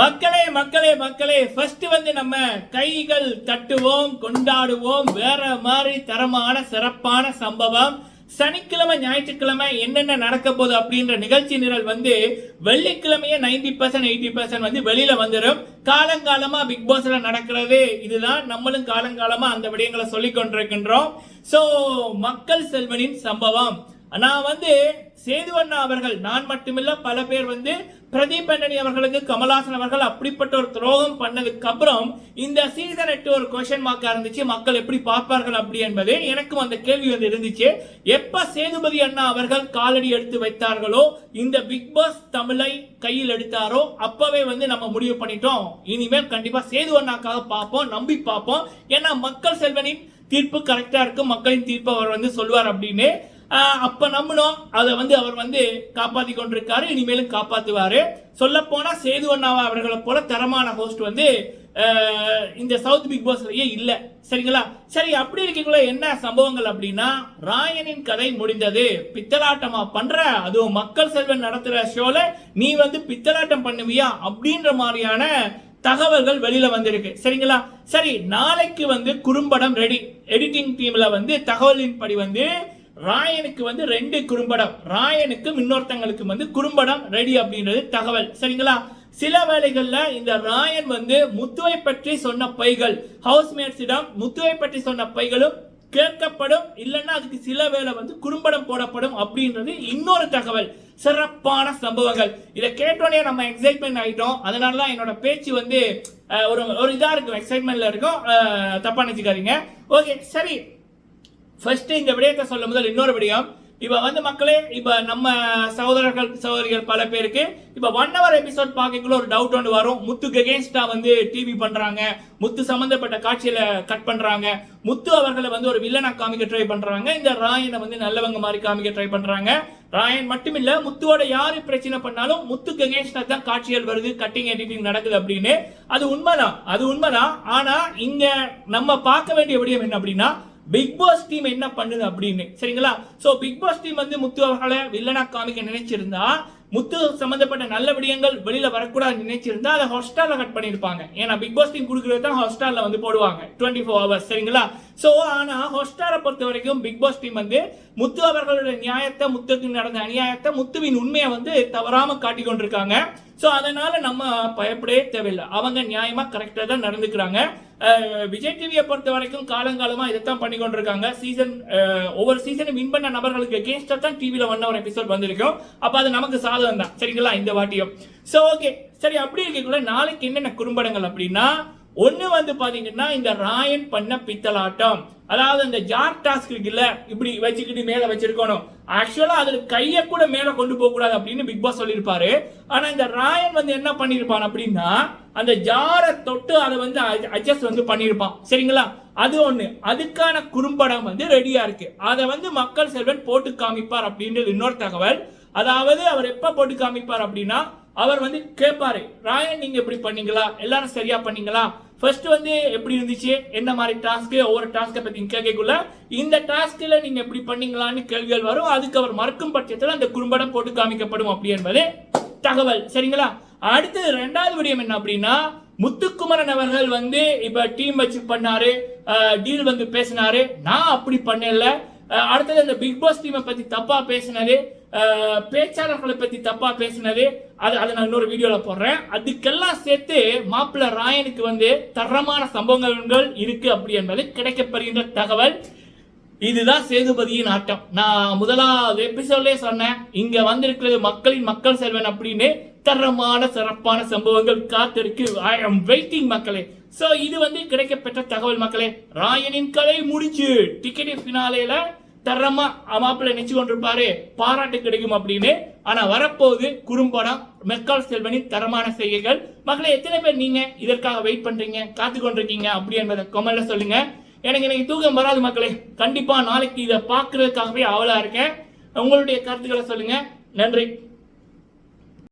மக்களே மக்களே மக்களே ஃபர்ஸ்ட் வந்து நம்ம கைகள் தட்டுவோம் கொண்டாடுவோம். வேற மாதிரி தரமான சிறப்பான சம்பவம். சனிக்கிழமை ஞாயிற்றுக்கிழமை என்னென்ன நடக்க போகுது அப்படின்ற நிகழ்ச்சி நிரல் வந்து வெள்ளிக்கிழமையே நைன்டி பர்சன்ட் எயிட்டி பர்சன்ட் வந்து வெளியில வந்துடும் காலங்காலமா பிக் பாஸ்ல நடக்கிறது இதுதான். நம்மளும் காலங்காலமா அந்த விடயங்களை சொல்லிக் கொண்டிருக்கின்றோம் சோ மக்கள் செல்வனின் சம்பவம். நான் வந்து சேதுவண்ணா அவர்கள் நான் மட்டுமில்ல பல பேர் வந்து பிரதீப் அண்ணனி அவர்களுக்கு கமலாசன் அவர்கள் அப்படிப்பட்ட ஒரு துரோகம் பண்ணதுக்கு அப்புறம் இந்த சீசன் எட்டு ஒரு கொஸ்டின் மார்க்கா இருந்துச்சு. மக்கள் எப்படி பார்ப்பார்கள் அப்படி என்பது எனக்கும் அந்த கேள்வி வந்து இருந்துச்சு. எப்ப சேதுபதி அண்ணா அவர்கள் காலடி எடுத்து வைத்தார்களோ இந்த பிக் பாஸ் தமிழை கையில் எடுத்தாரோ அப்பவே வந்து நம்ம முடிவு பண்ணிட்டோம். இனிமேல் கண்டிப்பா சேது அண்ணாக்காக பார்ப்போம் நம்பி பார்ப்போம். ஏன்னா மக்கள் செல்வனின் தீர்ப்பு கரெக்டா இருக்கும். மக்களின் தீர்ப்பு அவர் வந்து சொல்வார் அப்படின்னு. அப்ப நம்பினோம். அதை வந்து அவர் வந்து காப்பாத்தி கொண்டிருக்காரு. இனிமேலும் காப்பாத்துவாரு. சொல்ல போனா சேது அண்ணாவா அவர்களை போல தரமான ஹோஸ்ட் வந்து இந்த சவுத் பிக் பாஸ்லயே இல்ல. சரிங்களா? சரி அப்படி இருக்கக்குள்ள என்ன சம்பவங்கள் அப்படின்னா ராயனின் கதை முடிந்தது. பித்தலாட்டமா பண்ற அதுவும் மக்கள் செல்வன் நடத்துற ஷோல நீ வந்து பித்தலாட்டம் பண்ணுவியா? அப்படின்ற மாதிரியான தகவல்கள் வெளியில வந்திருக்கு. சரிங்களா? சரி நாளைக்கு வந்து குறும்படம் ரெடி எடிட்டிங் டீம்ல வந்து தகவலின்படி வந்து ராயனுக்கு வந்து ரெண்டு குறும்படம் ராயனுக்கும் இன்னொருத்தங்களுக்கும் வந்து குறும்படம் ரெடி அப்படின்றது தகவல். சரிங்களா? சில வேளைகளில் இந்த ராயன் வந்து முத்துவை பற்றி சொன்ன பைகள் ஹவுஸ்மேட்ஸிடம் முத்துவை பற்றி சொன்ன பைகளும் கேட்கப்படும். இல்லைன்னா அதுக்கு சில வேளை வந்து குறும்படம் போடப்படும் அப்படின்றது இன்னொரு தகவல். சிறப்பான சம்பவங்கள். இதை கேட்டோடனே நம்ம எக்ஸைட்மெண்ட் ஆகிட்டோம் அதனால தான் என்னோட பேச்சு வந்து ஒரு ஒரு இதாக இருக்கும். எக்ஸைட்மெண்ட்ல இருக்கும். அஹ், தப்பா ஓகே சரி. ஃபர்ஸ்ட் இந்த விடயத்தை சொல்லும் முதல் இன்னொரு விடயம். இப்ப வந்து மக்களே இப்ப நம்ம சகோதரர்கள் சகோதரிகள் பல பேருக்கு இப்ப ஒன் ஹவர் எபிசோட் பார்க்கக்குள்ள ஒரு டவுட் ஒன்று வரும். முத்துக்கு அகேன்ஸ்டா வந்து டிவி பண்றாங்க. முத்து சம்பந்தப்பட்ட காட்சியில கட் பண்றாங்க. முத்து அவர்களை வந்து ஒரு வில்லனா காமிக்க ட்ரை பண்றாங்க. இந்த ராயனை வந்து நல்லவங்க மாதிரி காமிக்க ட்ரை பண்றாங்க. ராயன் மட்டுமில்ல முத்துவோட யாரு பிரச்சனை பண்ணாலும் முத்துக்கு அகேன்ஸ்டா தான் காட்சிகள் வருது கட்டிங் எடிட்டிங் நடக்குது அப்படின்னு. அது உண்மைதான். அது உண்மைதான். ஆனா இங்க நம்ம பார்க்க வேண்டிய விடயம் என்ன அப்படின்னா பிக் பாஸ் டீம் என்ன பண்ணுது அப்படின்னு. சரிங்களா? சோ பிக் பாஸ் டீம் வந்து முத்து அவர்களை வில்லனா காமிக்க நினைச்சிருந்தா முத்து சம்பந்தப்பட்ட நல்ல விடயங்கள் வெளியில வரக்கூடாது நினைச்சிருந்தா அதை ஹாஸ்டால கட் பண்ணிருப்பாங்க. ஏன்னா பிக் பாஸ் டீம் கொடுக்கறது தான் ஹாஸ்டால வந்து போடுவாங்க. டுவெண்ட்டி ஃபோர் ஹவர்ஸ் சரிங்களா? சோ ஆனா ஹாஸ்டாரை பொறுத்த வரைக்கும் பிக் பாஸ் டீம் வந்து முத்து அவர்களுடைய நியாயத்தை முத்துக்கு நடந்த அநியாயத்தை முத்துவின் உண்மையை வந்து தவறாம காட்டி கொண்டிருக்காங்க. சோ அதனால நம்ம பயப்படவே தேவையில்லை. அவங்க நியாயமா கரெக்டா தான் நடந்துக்கிறாங்க. விஜய் டிவியை பொறுத்த வரைக்கும் காலங்காலமா இதைத்தான் பண்ணி கொண்டிருக்காங்க. சீசன் ஒவ்வொரு சீசனும் வின் பண்ண நபர்களுக்கு எகேன்ஸ்டாக தான் டிவியில் ஒன் ஒரு எபிசோட் வந்திருக்கும். அப்போ அது நமக்கு சாதகம் தான் சரிங்களா? இந்த வாட்டியும். சோ ஓகே சரி அப்படி இருக்கக்குள்ள நாளைக்கு என்னென்ன குறும்படங்கள் அப்படின்னா ஒன்று வந்து பார்த்தீங்கன்னா இந்த ராயன் பண்ண பித்தலாட்டம். அதாவது இந்த ஜார் டாஸ்க் இருக்குல்ல இப்படி வச்சுக்கிட்டு மேலே வச்சிருக்கணும். ஆக்சுவலாக அதில் கையை கூட மேலே கொண்டு போகக்கூடாது அப்படின்னு பிக் பாஸ் சொல்லியிருப்பாரு. ஆனால் இந்த ராயன் வந்து என்ன பண்ணியிருப்பான் அப்படின்னா அந்த ஜாரை தொட்டு அதை வந்து அட்ஜஸ்ட் வந்து பண்ணியிருப்பான். சரிங்களா? அது ஒன்று அதுக்கான குறும்படம் வந்து ரெடியாக இருக்கு. அதை வந்து மக்கள் செல்வன் போட்டு காமிப்பார் அப்படின்றது இன்னொரு தகவல். அதாவது அவர் எப்போ போட்டு காமிப்பார் அப்படின்னா அவர் வந்து கேட்பாரு ராயன் நீங்க இப்படி பண்ணீங்களா? எல்லாரும் சரியா பண்ணீங்களா? ஃபர்ஸ்ட் வந்து எப்படி இருந்துச்சு? என்ன மாதிரி டாஸ்க்கு ஒவ்வொரு டாஸ்க்கை பற்றி கேட்கக்குள்ள இந்த டாஸ்க்கில் நீங்கள் எப்படி பண்ணீங்களான்னு கேள்விகள் வரும். அதுக்கு அவர் மறுக்கும் பட்சத்தில் அந்த குறும்படம் போட்டு காமிக்கப்படும் அப்படி என்பது தகவல். சரிங்களா? அடுத்து ரெண்டாவது விடயம் என்ன அப்படின்னா முத்துக்குமரன் அவர்கள் வந்து இப்ப டீம் வச்சு பண்ணாரு டீல் வந்து பேசினாரு. நான் அப்படி பண்ணல அடுத்தது அந்த பிக் பாஸ் டீமை பற்றி தப்பாக பேசினது பேச்சாளர்களை பற்றி தப்பாக பேசினது அது அதை நான் இன்னொரு வீடியோவில் போடுறேன். அதுக்கெல்லாம் சேர்த்து மாப்பிள்ள ராயனுக்கு வந்து தரமான சம்பவங்கள் இருக்குது அப்படி என்பது கிடைக்கப்படுகின்ற தகவல். இதுதான் சேதுபதியின் ஆட்டம். நான் முதலாவது எபிசோட்லேயே சொன்னேன் இங்கே வந்திருக்கிறது மக்களின் மக்கள் செல்வன் அப்படின்னு தரமான சிறப்பான சம்பவங்கள் காத்திருக்கு. ஐ எம் வெயிட்டிங் மக்களே. ஸோ இது வந்து கிடைக்கப்பெற்ற தகவல் மக்களே. ராயனின் கலை முடிஞ்சு. டிக்கெட் பினாலேல தரமா மாப்பிள்ளை நினைச்சு கொண்டிருப்பாரு பாராட்டு கிடைக்கும் அப்படின்னு. ஆனா வரப்போகுது குறும்படம் மெக்கால் செல்வனின் தரமான செய்கைகள். மக்களை எத்தனை பேர் நீங்க? இதற்காக வெயிட் பண்றீங்க காத்து கொண்டிருக்கீங்க அப்படி என்பதை கமெண்ட்ல சொல்லுங்க. எனக்கு இன்னைக்கு தூக்கம் வராது மக்களே. கண்டிப்பா நாளைக்கு இதை பாக்குறதுக்காகவே அவலா இருக்கேன். உங்களுடைய கருத்துக்களை சொல்லுங்க. நன்றி.